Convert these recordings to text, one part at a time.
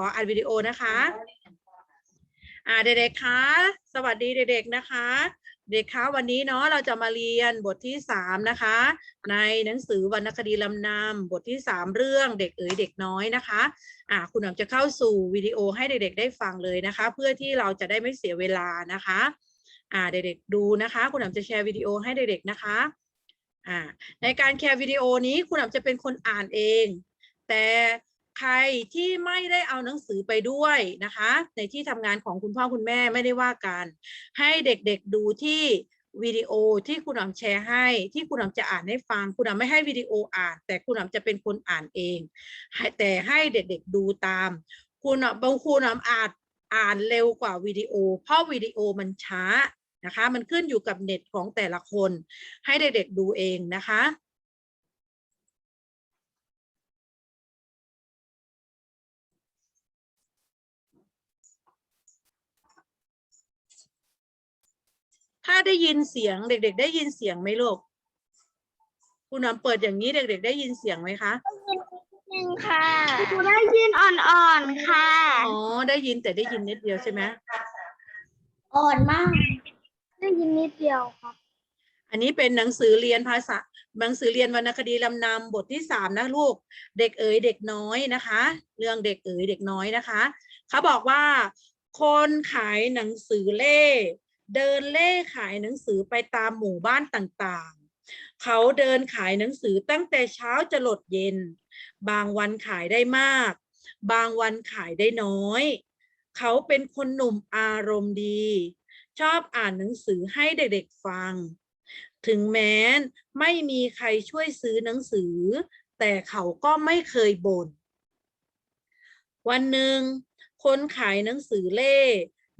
ขออัดวิดีโอนะคะ อ่าเด็กๆคะสวัสดีเด็ก ๆนะคะ เด็กคะวันนี้เนาะเราจะมาเรียนบทที่สามนะคะ ในหนังสือวรรณคดีลำนำบทที่สามเรื่องเด็กเอ๋ยเด็กน้อยนะคะอ่าคุณหนอมจะเข้าสู่วิดีโอให้เด็ก ๆ ได้ฟังเลยนะคะ เพื่อที่เราจะได้ไม่เสียเวลานะคะอ่าเด็กๆดูนะคะ คุณหนอมจะแชร์วิดีโอให้เด็กๆนะคะอ่าในการแชร์วิดีโอนี้คุณหนอจะเป็นคนอ่านเอง แต่ ใครที่ไม่ได้เอาหนังสือไปด้วยนะคะ ในที่ทำงานของคุณพ่อคุณแม่ไม่ได้ว่ากัน ให้เด็กๆดูที่วิดีโอที่คุณหนอมแชร์ให้ ที่คุณหนอมจะอ่านให้ฟัง คุณหนอมไม่ให้วิดีโออ่าน แต่คุณหนอมจะเป็นคนอ่านเองแต่ให้เด็กๆดูตาม คุณหนอมบางครูหนอมอ่านอ่านเร็วกว่าวิดีโอ เพราะวิดีโอมันช้านะคะ มันขึ้นอยู่กับเน็ตของแต่ละคน ให้เด็กๆดูเองนะคะ ถ้าได้ยินเสียงเด็ก ๆ ได้ยินเสียงไหมลูกคุณน้ำเปิดอย่างนี้เด็ก ๆ ได้ยินเสียงไหมคะหนึ่งค่ะหนูได้ยินอ่อนๆค่ะ อ๋อได้ยินแต่ได้ยินนิดเดียวใช่ไหมอ่อนมาก ได้ยินนิดเดียวครับ อันนี้เป็นหนังสือเรียนภาษาหนังสือเรียนวรรณคดีลำนำบทที่สามนะลูก เด็กเอ๋ยเด็กน้อยนะคะ เรื่องเด็กเอ๋ยเด็กน้อยนะคะ เขาบอกว่า คนขายหนังสือเล่ เดินเล่ขายหนังสือไปตามหมู่บ้านต่างๆ เขาเดินขายหนังสือตั้งแต่เช้าจะหลดเย็น บางวันขายได้มาก บางวันขายได้น้อย เขาเป็นคนหนุ่มอารมณ์ดี ชอบอ่านหนังสือให้เด็กๆฟัง ถึงแม้นไม่มีใครช่วยซื้อหนังสือ แต่เขาก็ไม่เคยบ่นวันหนึ่งคนขายหนังสือเล่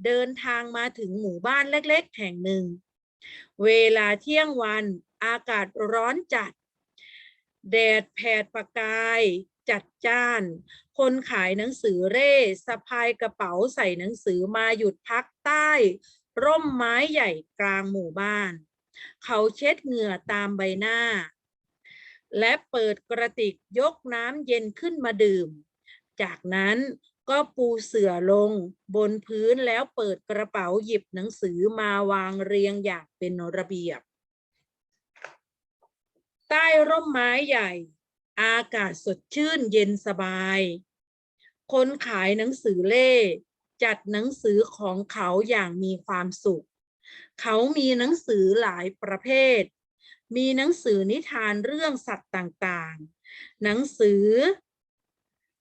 เดินทางมาถึงหมู่บ้านเล็กๆ แห่งหนึ่ง เวลาเที่ยงวันอากาศร้อนจัด แดดแผดประกาย จัดจ้าน คนขายหนังสือเร่สะพายกระเป๋าใส่หนังสือมาหยุดพักใต้ ร่มไม้ใหญ่กลางหมู่บ้าน เขาเช็ดเหงื่อตามใบหน้า และเปิดกระติกยกน้ำเย็นขึ้นมาดื่ม จากนั้น ก็ปูเสื่อลงบนพื้นแล้วเปิดกระเป๋าหยิบหนังสือมาวางเรียงอย่างเป็นระเบียบ ใต้ร่มไม้ใหญ่ อากาศสดชื่นเย็นสบาย คนขายหนังสือเล่ จัดหนังสือของเขาอย่างมีความสุข เขามีหนังสือหลายประเภท มีหนังสือนิทานเรื่องสัตว์ต่างๆ หนังสือ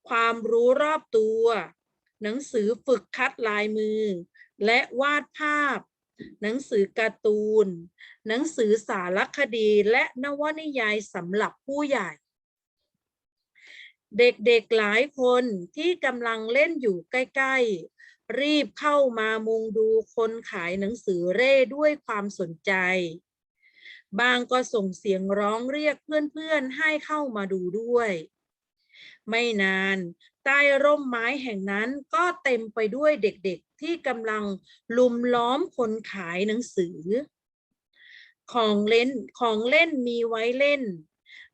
ความรู้รอบตัว หนังสือฝึกคัดลายมือ และวาดภาพ หนังสือการ์ตูน หนังสือสารคดี และนวนิยายสำหรับผู้ใหญ่ เด็กๆหลายคนที่กำลังเล่นอยู่ใกล้ ๆ รีบเข้ามามุงดูคนขายหนังสือเร่ด้วยความสนใจบางก็ส่งเสียงร้องเรียกเพื่อนๆให้เข้ามาดูด้วย ไม่นาน ใต้ร่มไม้แห่งนั้นก็เต็มไปด้วยเด็กๆที่กำลังลุมล้อมคนขายหนังสือ ของเล่นของเล่นมีไว้เล่น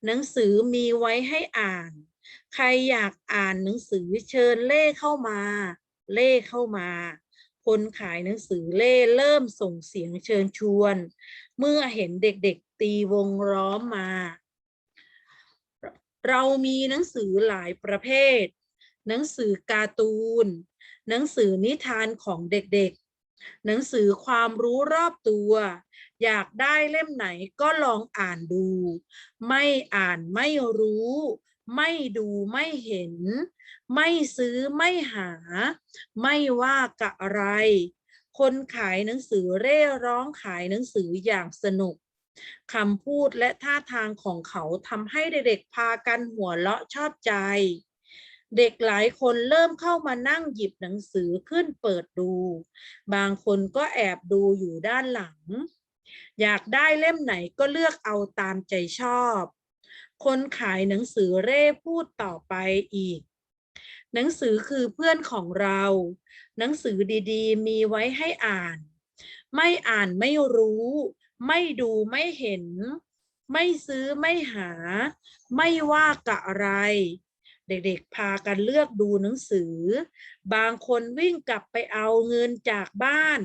หนังสือมีไว้ให้อ่าน ใครอยากอ่านหนังสือเชิญเล่เข้ามา เล่เข้ามาคนขายหนังสือเล่เริ่มส่งเสียงเชิญชวน เมื่อเห็นเด็กๆตีวงล้อมมา เรามีหนังสือหลายประเภท หนังสือการ์ตูน หนังสือนิทานของเด็กๆ หนังสือความรู้รอบตัว อยากได้เล่มไหนก็ลองอ่านดู ไม่อ่านไม่รู้ ไม่ดูไม่เห็น ไม่ซื้อไม่หา ไม่ว่ากะอะไร คนขายหนังสือเร่ร้องขายหนังสืออย่างสนุก คำพูดและท่าทางของเขาทำให้เด็กๆพากันหัวเราะชอบใจ เด็กหลายคนเริ่มเข้ามานั่งหยิบหนังสือขึ้นเปิดดู บางคนก็แอบดูอยู่ด้านหลัง อยากได้เล่มไหนก็เลือกเอาตามใจชอบ คนขายหนังสือเร่พูดต่อไปอีก หนังสือคือเพื่อนของเรา หนังสือดีๆ มีไว้ให้อ่าน ไม่อ่านไม่รู้ ไม่ดูไม่เห็น ไม่ซื้อไม่หา ไม่ว่ากะอะไร เด็กๆพากันเลือกดูหนังสือ บางคนวิ่งกลับไปเอาเงินจากบ้าน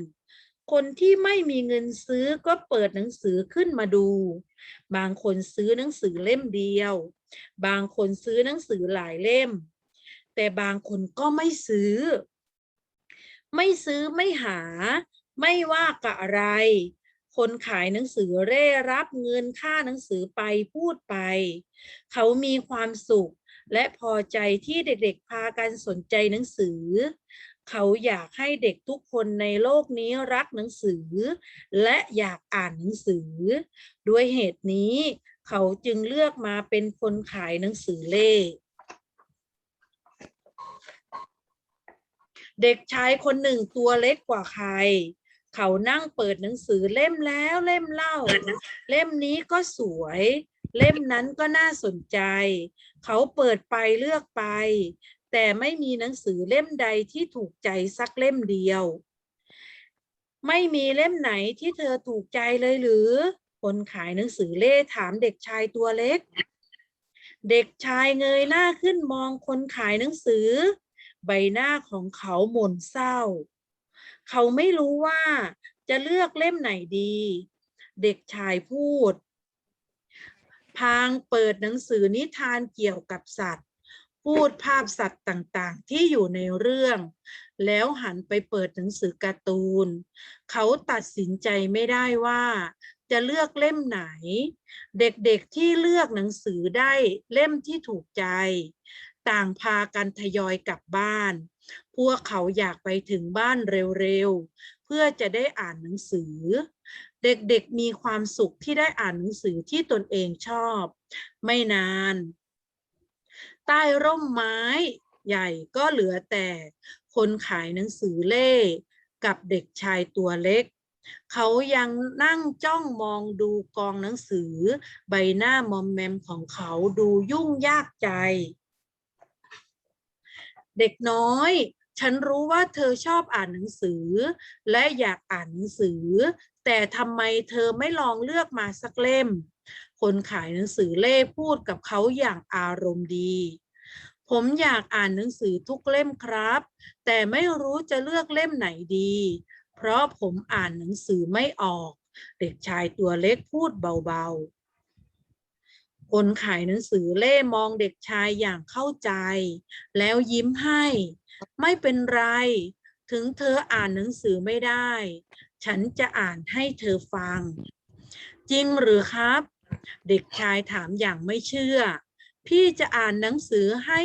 คนที่ไม่มีเงินซื้อก็เปิดหนังสือขึ้นมาดู บางคนซื้อหนังสือเล่มเดียว บางคนซื้อหนังสือหลายเล่ม แต่บางคนก็ไม่ซื้อ ไม่ซื้อไม่หา ไม่ว่ากะอะไร คนขายหนังสือเร่รับเงินค่าหนังสือไปพูดไป เขามีความสุขและพอใจที่เด็กๆพากันสนใจหนังสือ เขาอยากให้เด็กทุกคนในโลกนี้รักหนังสือ และอยากอ่านหนังสือ ด้วยเหตุนี้ เขาจึงเลือกมาเป็นคนขายหนังสือเล่เด็กชายคนหนึ่งตัวเล็กกว่าใคร เขานั่งเปิดหนังสือเล่มแล้วเล่มเล่า เล่มนี้ก็สวย เล่มนั้นก็น่าสนใจ เขาเปิดไปเลือกไป แต่ไม่มีหนังสือเล่มใดที่ถูกใจสักเล่มเดียว ไม่มีเล่มไหนที่เธอถูกใจเลยหรือ คนขายหนังสือเล่ถามเด็กชายตัวเล็ก เด็กชายเงยหน้าขึ้นมองคนขายหนังสือ ใบหน้าของเขาหม่นเศร้า เขาไม่รู้ว่าจะเลือกเล่มไหนดี เด็กชายพูด พางเปิดหนังสือนิทานเกี่ยวกับสัตว์ พูดภาพสัตว์ต่างๆ ที่อยู่ในเรื่อง แล้วหันไปเปิดหนังสือการ์ตูน เขาตัดสินใจไม่ได้ว่าจะเลือกเล่มไหน เด็กๆที่เลือกหนังสือได้เล่มที่ถูกใจ ต่างพากันทยอยกลับบ้าน พวกเขาอยากไปถึงบ้านเร็วๆ เพื่อจะได้อ่านหนังสือ เด็กๆมีความสุขที่ได้อ่านหนังสือที่ตนเองชอบ ไม่นาน ใต้ร่มไม้ใหญ่ก็เหลือแต่คนขายหนังสือเล่กับเด็กชายตัวเล็ก เขายังนั่งจ้องมองดูกองหนังสือ ใบหน้ามอมแมมของเขาดูยุ่งยากใจ เด็กน้อย ฉันรู้ว่าเธอชอบอ่านหนังสือ และอยากอ่านหนังสือ แต่ทำไมเธอไม่ลองเลือกมาสักเล่ม คนขายหนังสือเล่พูดกับเขาอย่างอารมณ์ดี ผมอยากอ่านหนังสือทุกเล่มครับ แต่ไม่รู้จะเลือกเล่มไหนดี เพราะผมอ่านหนังสือไม่ออก เด็กชายตัวเล็กพูดเบาๆ คนขายหนังสือเล่มองเด็กชายอย่างเข้าใจ แล้วยิ้มให้ ไม่เป็นไร ถึงเธออ่านหนังสือไม่ได้ ฉันจะอ่านให้เธอฟัง จริงหรือครับ เด็กชายถามอย่างไม่เชื่อ พี่จะอ่านหนังสือให้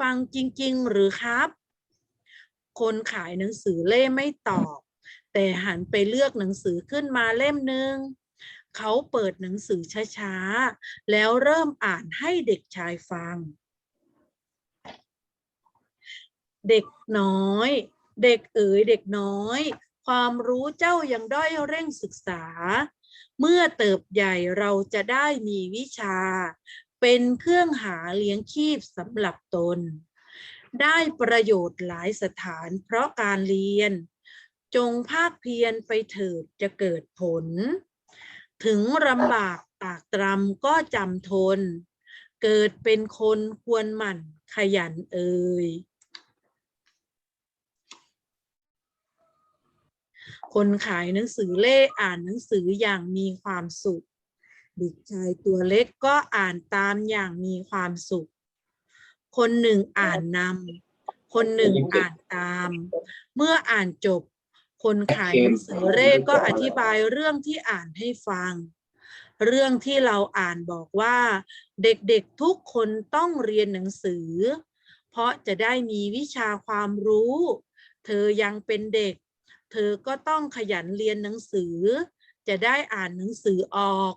ฟังจริง ๆ หรือครับ คนขายหนังสือเล่ไม่ตอบ แต่หันไปเลือกหนังสือขึ้นมาเล่มหนึ่ง เขาเปิดหนังสือช้าๆ แล้วเริ่มอ่านให้เด็กชายฟัง เด็กน้อย เด็กเอ๋ยเด็กน้อย ความรู้เจ้ายังด้อยเร่งศึกษา เมื่อเติบใหญ่เราจะได้มีวิชา เป็นเครื่องหาเลี้ยงชีพสำหรับตน ได้ประโยชน์หลายสถานเพราะการเรียน จงภาคเพียรไปเถิดจะเกิดผล ถึงลำบากตากตรำก็จำทน เกิดเป็นคนควรหมั่นขยันเอ่ยคนขายหนังสือเล่อ่านหนังสืออย่างมีความสุข เด็กชายตัวเล็กก็อ่านตามอย่างมีความสุข คนหนึ่งอ่านนำคนหนึ่งอ่านตาม เมื่ออ่านจบ คนขายหนังสือเล่ก็อธิบายเรื่องที่อ่านให้ฟัง เรื่องที่เราอ่านบอกว่า เด็กๆทุกคนต้องเรียนหนังสือ เพราะจะได้มีวิชาความรู้ เธอยังเป็นเด็ก เธอก็ต้องขยันเรียนหนังสือ จะได้อ่านหนังสือออก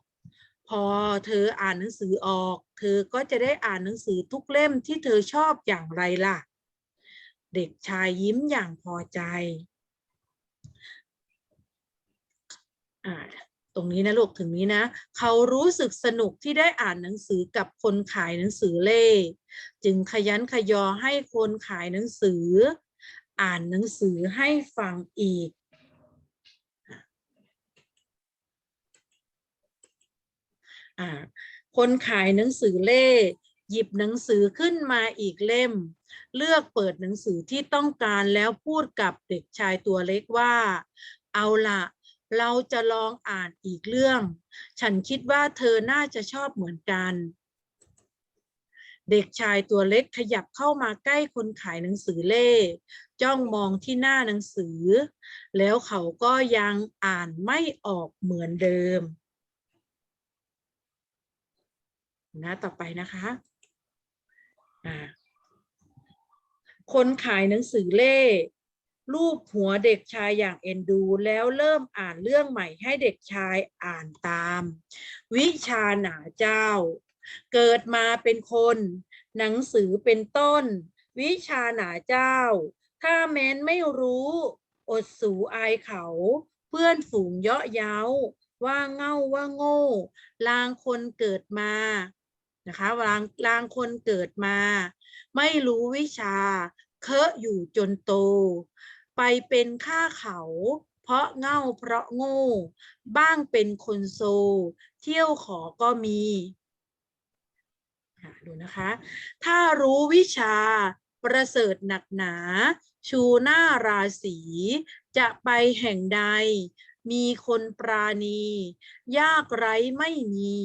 พอเธออ่านหนังสือออก เธอก็จะได้อ่านหนังสือทุกเล่มที่เธอชอบอย่างไรล่ะ เด็กชายยิ้มอย่างพอใจ อ่าตรงนี้นะลูกถึงนี้นะ เขารู้สึกสนุกที่ได้อ่านหนังสือกับคนขายหนังสือเล่จึงขยันขยอให้คนขายหนังสือ อ่านหนังสือให้ฟังอีก คนขายหนังสือเล่หยิบหนังสือขึ้นมาอีกเล่ม เลือกเปิดหนังสือที่ต้องการแล้วพูดกับเด็กชายตัวเล็กว่า เอาละ เราจะลองอ่านอีกเรื่อง ฉันคิดว่าเธอน่าจะชอบเหมือนกัน เด็กชายตัวเล็กขยับเข้ามาใกล้คนขายหนังสือเล่ จ้องมองที่หน้าหนังสือ แล้วเขาก็ยังอ่านไม่ออกเหมือนเดิมน้าต่อไปนะคะคนขายหนังสือเล่ รูปหัวเด็กชายอย่างเอ็นดู แล้วเริ่มอ่านเรื่องใหม่ให้เด็กชายอ่านตาม วิชาหนาเจ้า เกิดมาเป็นคน หนังสือเป็นต้น วิชาหนาเจ้า ถ้าแม้นไม่รู้ อดสูอายเขา เพื่อนฝูงเยาะเย้า ว่าเง่าว่าโง่ ลางคนเกิดมานะคะลางลางคนเกิดมา ไม่รู้วิชา เคอะอยู่จนโต ไปเป็นข้าเขา เพราะเง่าเพราะโง่ บ้างเป็นคนโซ เที่ยวขอก็มีดูนะคะ ถ้ารู้วิชาประเสริฐหนักหนา ชูหน้าราศีจะไปแห่งใด มีคนปราณี ยากไร้ไม่มี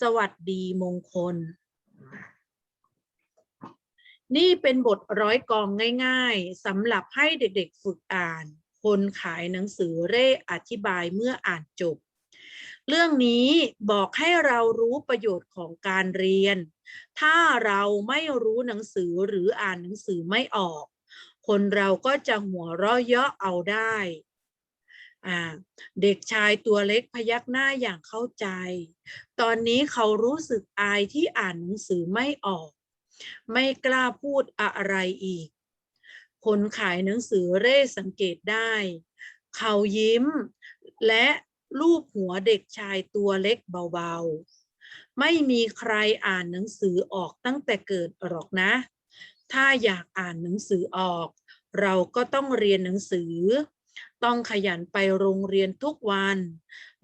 สวัสดีมงคล นี่เป็นบทร้อยกองง่ายๆสำหรับให้เด็กๆฝึกอ่าน คนขายหนังสือเร่อธิบายเมื่ออ่านจบ เรื่องนี้บอกให้เรารู้ประโยชน์ของการเรียน ถ้าเราไม่รู้หนังสือหรืออ่านหนังสือไม่ออก คนเราก็จะหัวเราะเยาะเอาได้เด็กชายตัวเล็กพยักหน้าอย่างเข้าใจ ตอนนี้เขารู้สึกอายที่อ่านหนังสือไม่ออก ไม่กล้าพูดอะไรอีก คนขายหนังสือเร่สังเกตได้ เขายิ้ม และลูบหัวเด็กชายตัวเล็กเบาๆ ไม่มีใครอ่านหนังสือออกตั้งแต่เกิดหรอกนะ ถ้าอยากอ่านหนังสือออก เราก็ต้องเรียนหนังสือ ต้องขยันไปโรงเรียนทุกวัน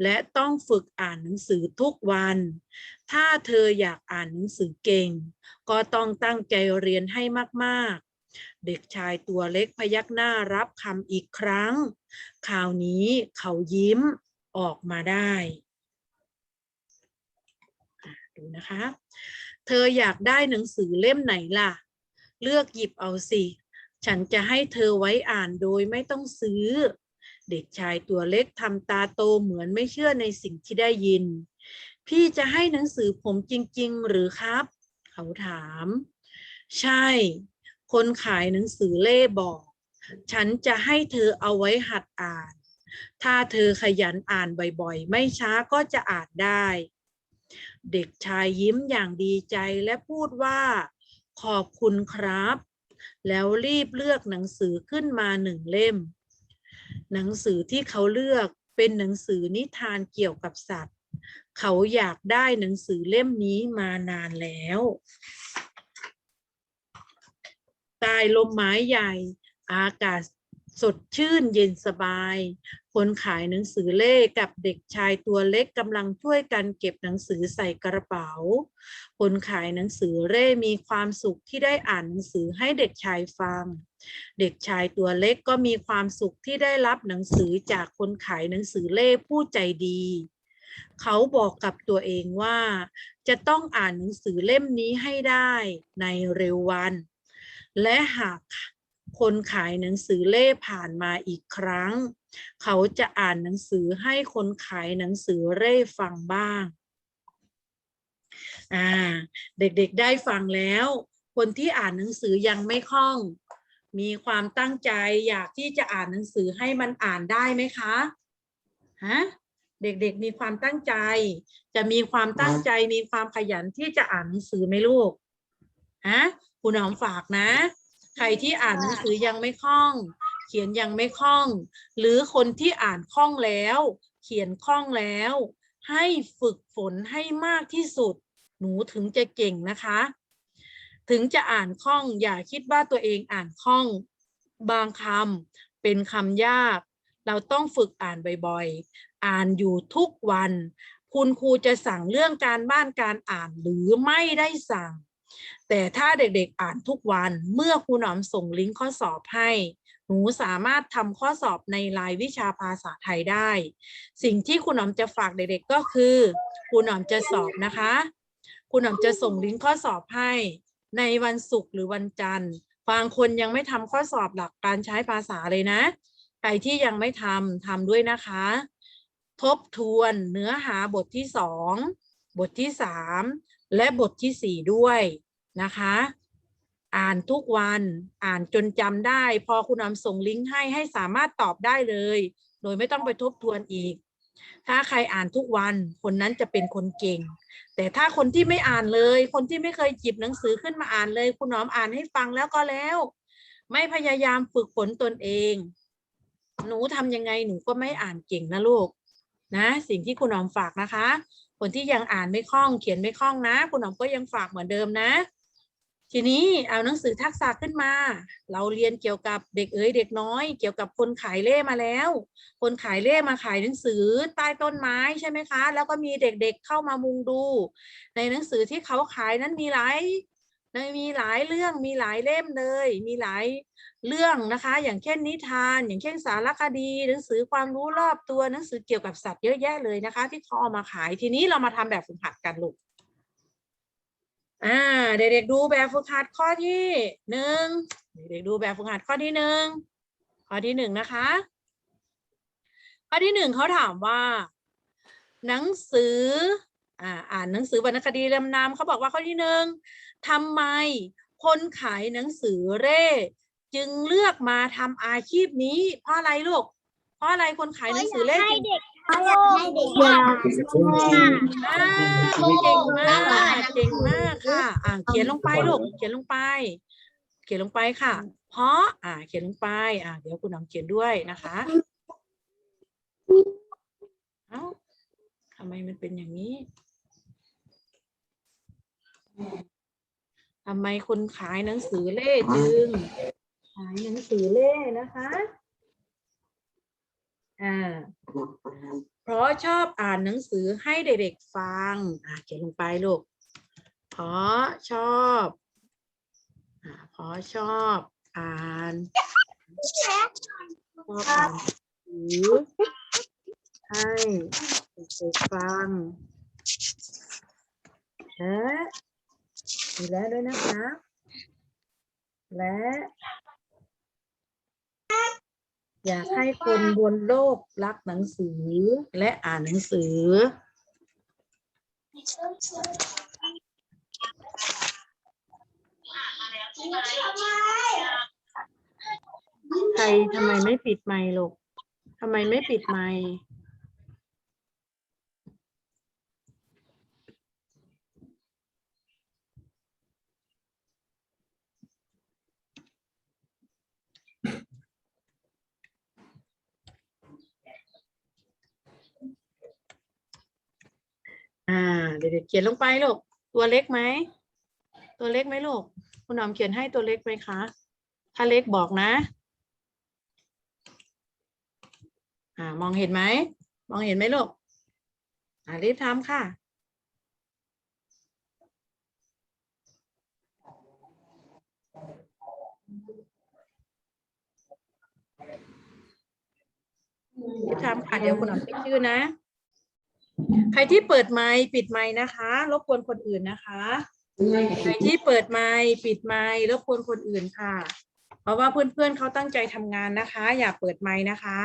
และต้องฝึกอ่านหนังสือทุกวัน ถ้าเธออยากอ่านหนังสือเก่ง ก็ต้องตั้งใจเรียนให้มากๆ เด็กชายตัวเล็กพยักหน้ารับคำอีกครั้ง คราวนี้เขายิ้มออกมาได้ดูนะคะ เธออยากได้หนังสือเล่มไหนล่ะ เลือกหยิบเอาสิ ฉันจะให้เธอไว้อ่านโดยไม่ต้องซื้อ เด็กชายตัวเล็กทำตาโตเหมือนไม่เชื่อในสิ่งที่ได้ยิน พี่จะให้หนังสือผมจริง ๆ หรือครับ เขาถาม ใช่ คนขายหนังสือเล่บอก ฉันจะให้เธอเอาไว้หัดอ่าน ถ้าเธอขยันอ่านบ่อยๆ ไม่ช้าก็จะอ่านได้ เด็กชายยิ้มอย่างดีใจและพูดว่า ขอบคุณครับ แล้วรีบเลือกหนังสือขึ้นมาหนึ่งเล่ม หนังสือที่เขาเลือกเป็นหนังสือนิทานเกี่ยวกับสัตว์ เขาอยากได้หนังสือเล่มนี้มานานแล้วตายลมไม้ใหญ่ อากาศ สดชื่นเย็นสบาย คนขายหนังสือเล่กับเด็กชายตัวเล็กกำลังช่วยกันเก็บหนังสือใส่กระเป๋า คนขายหนังสือเล่มีความสุขที่ได้อ่านหนังสือให้เด็กชายฟัง เด็กชายตัวเล็กก็มีความสุขที่ได้รับหนังสือจากคนขายหนังสือเล่ผู้ใจดี เขาบอกกับตัวเองว่า จะต้องอ่านหนังสือเล่มนี้ให้ได้ในเร็ววัน และหาก คนขายหนังสือเล่ผ่านมาอีกครั้ง เขาจะอ่านหนังสือให้คนขายหนังสือเล่ฟังบ้าง อ่า เด็กๆได้ฟังแล้ว คนที่อ่านหนังสือยังไม่คล่อง มีความตั้งใจอยากที่จะอ่านหนังสือให้มันอ่านได้ไหมคะฮะเด็กๆมีความตั้งใจ จะมีความตั้งใจมีความขยันที่จะอ่านหนังสือไหมลูกฮะคุณหอมฝากนะ ใครที่อ่านหนังสือยังไม่คล่อง เขียนยังไม่คล่อง หรือคนที่อ่านคล่องแล้ว เขียนคล่องแล้ว ให้ฝึกฝนให้มากที่สุด หนูถึงจะเก่งนะคะ ถึงจะอ่านคล่องอย่าคิดว่าตัวเองอ่านคล่อง บางคำเป็นคำยาก เราต้องฝึกอ่านบ่อยๆ อ่านอยู่ทุกวัน คุณครูจะสั่งเรื่องการบ้านการอ่านหรือไม่ได้สั่ง แต่ถ้าเด็กๆอ่านทุกวันเมื่อครูหนอมส่งลิงก์ข้อสอบให้ หนูสามารถทำข้อสอบในรายวิชาภาษาไทยได้ สิ่งที่ครูหนอมจะฝากเด็กๆก็คือครูหนอมจะสอบนะคะครูหนอมจะส่งลิงก์ข้อสอบให้ ในวันศุกร์หรือวันจันทร์บางคนยังไม่ทำข้อสอบหลักการใช้ภาษาเลยนะ ใครที่ยังไม่ทำทำด้วยนะคะ ทบทวนเนื้อหาบทที่สองบทที่สามและบทที่สี่ด้วย นะคะ อ่านทุกวันอ่านจนจำได้ พอคุณนำส่งลิงก์ให้ให้สามารถตอบได้เลย โดยไม่ต้องไปทบทวนอีก ถ้าใครอ่านทุกวันคนนั้นจะเป็นคนเก่ง แต่ถ้าคนที่ไม่อ่านเลย คนที่ไม่เคยจิบหนังสือขึ้นมาอ่านเลย คุณน้อมอ่านให้ฟังแล้วก็แล้ว ไม่พยายามฝึกฝนตนเอง หนูทำยังไงหนูก็ไม่อ่านเก่งนะลูกนะสิ่งที่คุณหนอมฝากนะคะ คนที่ยังอ่านไม่คล่องเขียนไม่คล่องนะ คุณหนอมก็ยังฝากเหมือนเดิมนะ ทีนี้เอาหนังสือทักษะขึ้นมา เราเรียนเกี่ยวกับเด็กเอ๋ยเด็กน้อย เกี่ยวกับคนขายเล่มาแล้ว คนขายเล่มาขายหนังสือใต้ต้นไม้ใช่ไหมคะ แล้วก็มีเด็กๆเข้ามามุงดู ในหนังสือที่เขาขายนั้นมีหลายในมีหลายเรื่องมีหลายเล่มเลย มีหลายเรื่องนะคะ อย่างเช่นนิทาน อย่างเช่นสารคดี หนังสือความรู้รอบตัวหนังสือเกี่ยวกับสัตว์เยอะแยะเลยนะคะ ที่เขาเอามาขายทีนี้เรามาทำแบบฝึกหัดกันลูก อ่าเด็กๆดูแบบฝึกหัดข้อที่หนึ่งเด็กๆดูแบบฝึกหัดข้อที่หนึ่งข้อที่หนึ่งนะคะ ข้อที่หนึ่งเขาถามว่า หนังสืออ่าอ่านหนังสือวรรณคดีเล่มนำเขาบอกว่าข้อที่หนึ่งทำไมคนขายหนังสือเร่ จึงเลือกมาทำอาชีพนี้ เพราะอะไรลูกเพราะอะไรคนขายหนังสือเล่จึง เขาอยากให้เด็กอยากอ่าเก่งมากเก่งมากค่ะ อ่าเขียนลงไปลูกเขียนลงไป เขียนลงไปค่ะ เพราะ อ่า เขียนลงไป อ่า เดี๋ยวคุณน้องเขียนด้วยนะคะ เอ้าทำไมมันเป็นอย่างนี้ทำไมคนขายหนังสือเล่จึง ขายหนังสือเล่นะคะ อ่า ชอบอ่านหนังสือให้เด็กๆฟังอ่าเขียนลงไปลูกพราะชอบอ่าพราะชอบอ่านชอบอ่านหนังสือให้เด็กๆฟังและมีและด้วยนะคะ และ อยากให้คนบนโลกรักหนังสือและอ่านหนังสือ ใครทำไมไม่ปิดไมค์ลูกทำไมไม่ปิดไมค์อ่า เดี๋ยวเขียนลงไปลูกตัวเล็กไหมตัวเล็กไหมลูกคุณหนอมเขียนให้ตัวเล็กไหมคะ ถ้าเล็กบอกนะ อ่ามองเห็นไหมมองเห็นไหมลูกอ่ารีบทำค่ะรีบทำค่ะเดี๋ยวคุณหนอมเช็คชื่อนะ ใครที่เปิดไมค์ปิดไมค์นะคะ รบกวนคนอื่นนะคะ ใครที่เปิดไมค์ปิดไมค์รบกวนคนอื่นค่ะ เพราะว่าเพื่อนๆเขาตั้งใจทำงานนะคะ อย่าเปิดไมค์นะคะ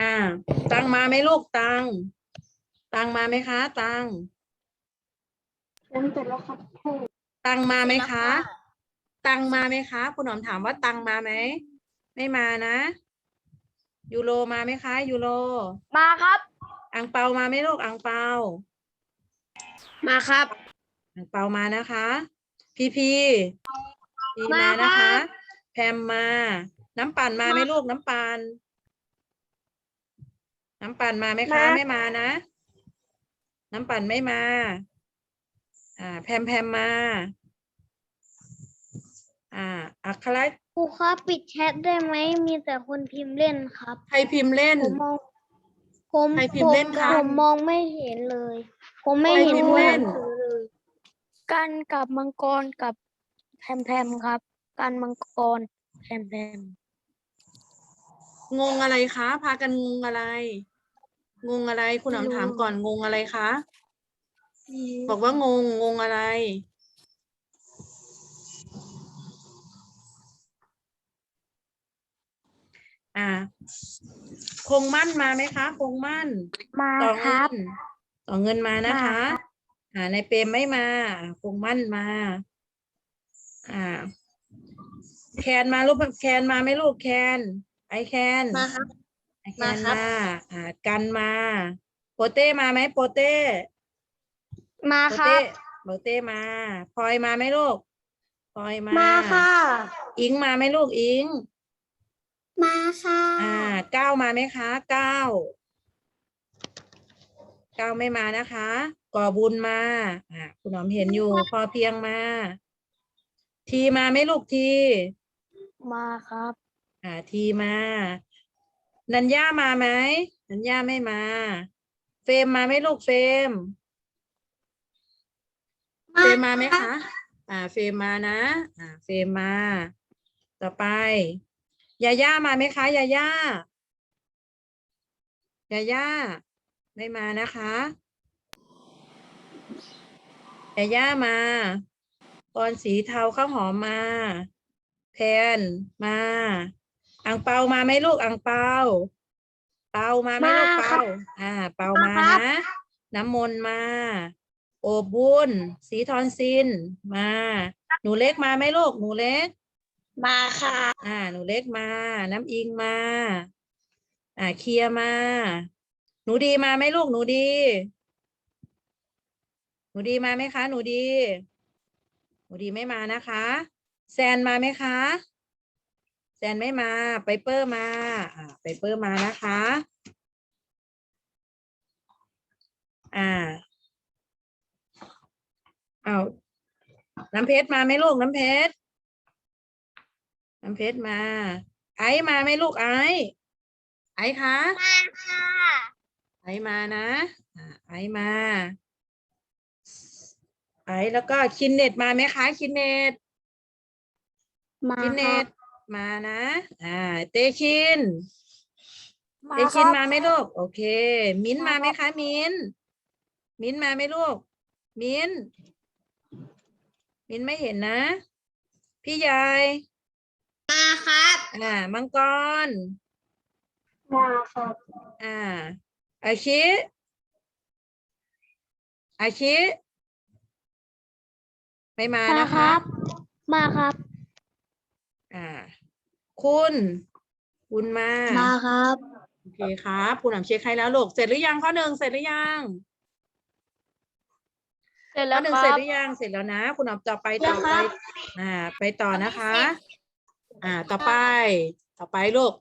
อ่า ตังมาไหมลูกตัง ตังมาไหมคะ ตังเริ่มเสร็จแล้วครับครูตังมาไหมคะ ตังมาไหมคะคุณหนอมถามว่าตังมาไหมไม่มานะ ยูโรมาไหมคะยูโรมาครับอังเปามาไหมลูกอังเปามาครับอังเปามานะคะ พีพีพีมามานะครัคะบแพมมา น้ำปั่นมาไหมลูกน้ำปั่น น้ำปั่นมาไหมคะมา ไม่มานะ น้ำปั่นไม่มา อ่า แพมแพมมา อ่า อัครครูครับปิดแชทได้ไหมมีแต่คนพิมพ์เล่นครับ ใครพิมพ์เล่น ผมมองผมใครพิมพ์เล่นคะผมมองไม่เห็นเลย ผมไม่ใครเห็นพิมพ์เล่น ตัวหงสือเลยกันกับมังกรกับแพมแพมครับ กันมังกรแพมแพมงงอะไรคะ พากันงงอะไร งงอะไร คุณหนอมถามก่อนงงอะไรคะ บอกว่างงงงอะไร อ่า คงมั่นมาไหมคะ คงมั่น มาต่อคเงิรับ นต่อเงินมานะคะ มาครับอ่า ในเปรมไม่มาอ่าคงมั่นมา อ่า แคนมาลูกแคนมาไหมลูกแคน ไอแคนมาครับไอแคน มาครับมาอ่ากันมาโปเต้มาไหมโปเต้มาโปครัเต้บ โปเต้มาพลอยมาไหมลูกพลอยมามาค่ะ อิงมาไหมลูกอิง มาค่ะอ่าเก้ามาไหมคะเก้าเก้าไม่มานะคะ ก่อบุญมา อ่าคุณหอมเห็นอยู่ พอเพียงมา ทีมาไหมลูกที มาครับ อ่าทีมา นัญญามาไหมนัญญาไม่มา เฟรมมาไหมลูกเฟรมเฟรมมาไหมคะ อ่า เฟรมมานะ อ่า เฟรมมา ต่อไป ยาย่ามาไหมคะ ยาย่า ยาย่า ไม่มานะคะ ยาย่ามากรสีเทาข้าวหอมมา แพนมา อังเปามาไหมลูกอังเปา เปามาไหมลูกมาครัเปาบอ่า เปามามาครับนะ น้ำมนต์มา โอบุญสีทอนซินมา หนูเล็กมาไหมลูกหนูเล็ก มาค่ะ อ่า หนูเล็กมา น้ำอิงมา อ่าเคลียร์มา หนูดีมาไหมลูกหนูดี หนูดีมาไหมคะ หนูดี หนูดีไม่มานะคะ แซนมาไหมคะ แซนไม่มาไปเปอร์มาอ่าไปเปอร์มานะคะ อ่าเอาน้ำเพชรมาไหมลูกน้ำเพชรน้ำเพชรมา ไอซ์มาไหมลูกไอซ์ไอซ์คะมาค่ะไอซ์มานะอ่าไอซ์มา ไอซ์แล้วก็คินเน็ตมาไหมคะคินเน็ตมาคินคเน็รัตบ มานะ อ่า เตคินมาเตคคิรันบมาไหมลูก โอเค มิ้นท์มามาไหมคะ มิ้นท์มิ้นท์มาไหมลูก มิ้นท์มิ้นท์ไม่เห็นนะ พี่ยายมาครับอ่า มังกร มาครับอ่า อาชิอาชิไม่มามานะคคะรับมาครับ อ่า คุณ คุณมามาครับโอเคครับคุณหนำเช็คให้แล้วลูกเสร็จหรือยังข้อหนึ่งเสร็จหรือยังเสร็จข้แล้อวหนึ่งคเสร็จรับ หรือยังเสร็จแล้วนะ คุณหนำต่อไปยัต่องคไปรับ อ่า ไปต่อนะคะ อ่า ต่อไป ต่อไปลูก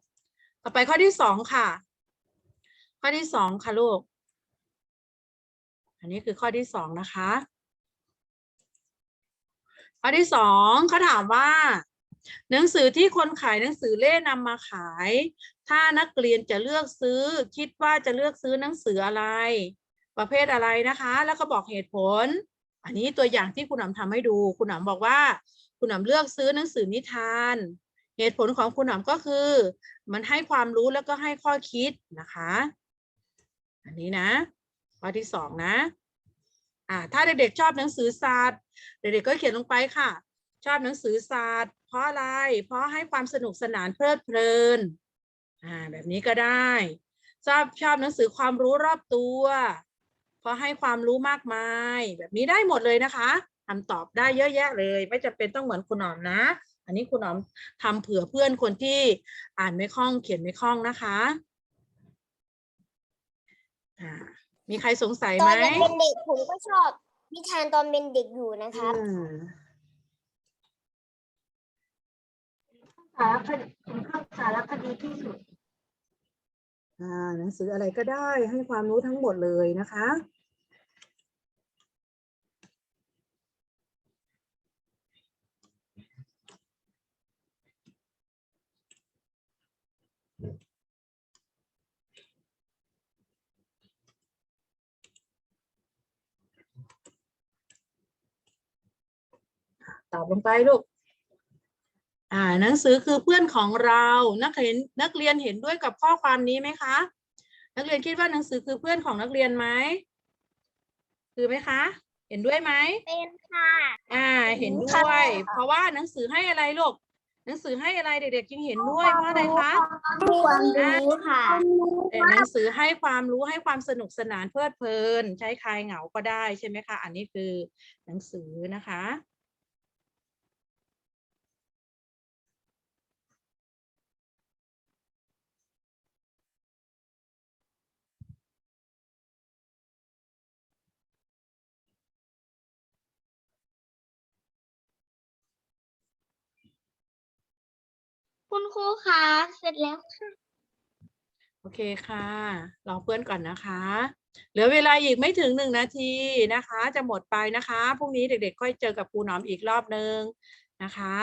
ต่อไปข้อที่สองค่ะ ข้อที่สองค่ะลูก อันนี้คือข้อที่สองนะคะ ข้อที่สองเขาถามว่า หนังสือที่คนขายหนังสือเล่นำมาขาย ถ้านักเรียนจะเลือกซื้อ คิดว่าจะเลือกซื้อหนังสืออะไร ประเภทอะไรนะคะ แล้วก็บอกเหตุผล อันนี้ตัวอย่างที่คุณหนำทำให้ดู คุณหนำบอกว่า คุณหนำเลือกซื้อหนังสือนิทาน เหตุผลของคุณหนำก็คือ มันให้ความรู้แล้วก็ให้ข้อคิดนะคะ อันนี้นะข้อที่สองนะอ่าถ้าเด็กๆชอบหนังสือศาสตร์ เด็กๆก็เขียนลงไปค่ะ ชอบหนังสือศาสตร์ เพราะอะไร เพราะให้ความสนุกสนานเพลิดเพลินอ่าแบบนี้ก็ได้ชอบชอบหนังสือความรู้รอบตัว เพราะให้ความรู้มากมาย แบบนี้ได้หมดเลยนะคะคำตอบได้เยอะแยะเลย ไม่จำเป็นต้องเหมือนคุณหนอมนะ อันนี้คุณหนอมทำเผื่อเพื่อนคนที่อ่านไม่คล่องเขียนไม่คล่องนะคะอ่ามีใครสงสัยตไหอมนยังเป็นเด็กผมก็ชอบนิทานตอนเป็นเด็กอยู่นะครับ สารคดีผมชอบสารคดีที่สุด อ่าหนังสืออะไรก็ได้ให้ความรู้ทั้งหมดเลยนะคะ ตอบลงไปลูก อ่าหนังสือคือเพื่อนของเรานักเรียนนักเรียนเห็นด้วยกับข้อความนี้ไหมคะ นักเรียนคิดว่าหนังสือคือเพื่อนของนักเรียนไหมคือไหมคะ เห็นด้วยไหมเป็นค่ะอ่าเห็นด้วย เพราะว่าหนังสือให้อะไรลูกหนังสือให้อะไรเด็กๆจึงเห็นด้วยเพราะอะไรคะความรู้ค่ะแต่หนังสือให้ความรู้ให้ความสนุกสนานเพลิดเพลิน ใช้คลายเหงาก็ได้ใช่ไหมคะ อันนี้คือหนังสือนะคะ คุณครูคะเสร็จแล้วค่ะโอเคค่ะรอเพื่อนก่อนนะคะ เหลือเวลาอีกไม่ถึงหนึ่งนาทีนะคะ จะหมดไปนะคะพรุ่งนี้เด็กๆ ค่อยเจอกับครูหนอมอีกรอบนึงนะคะ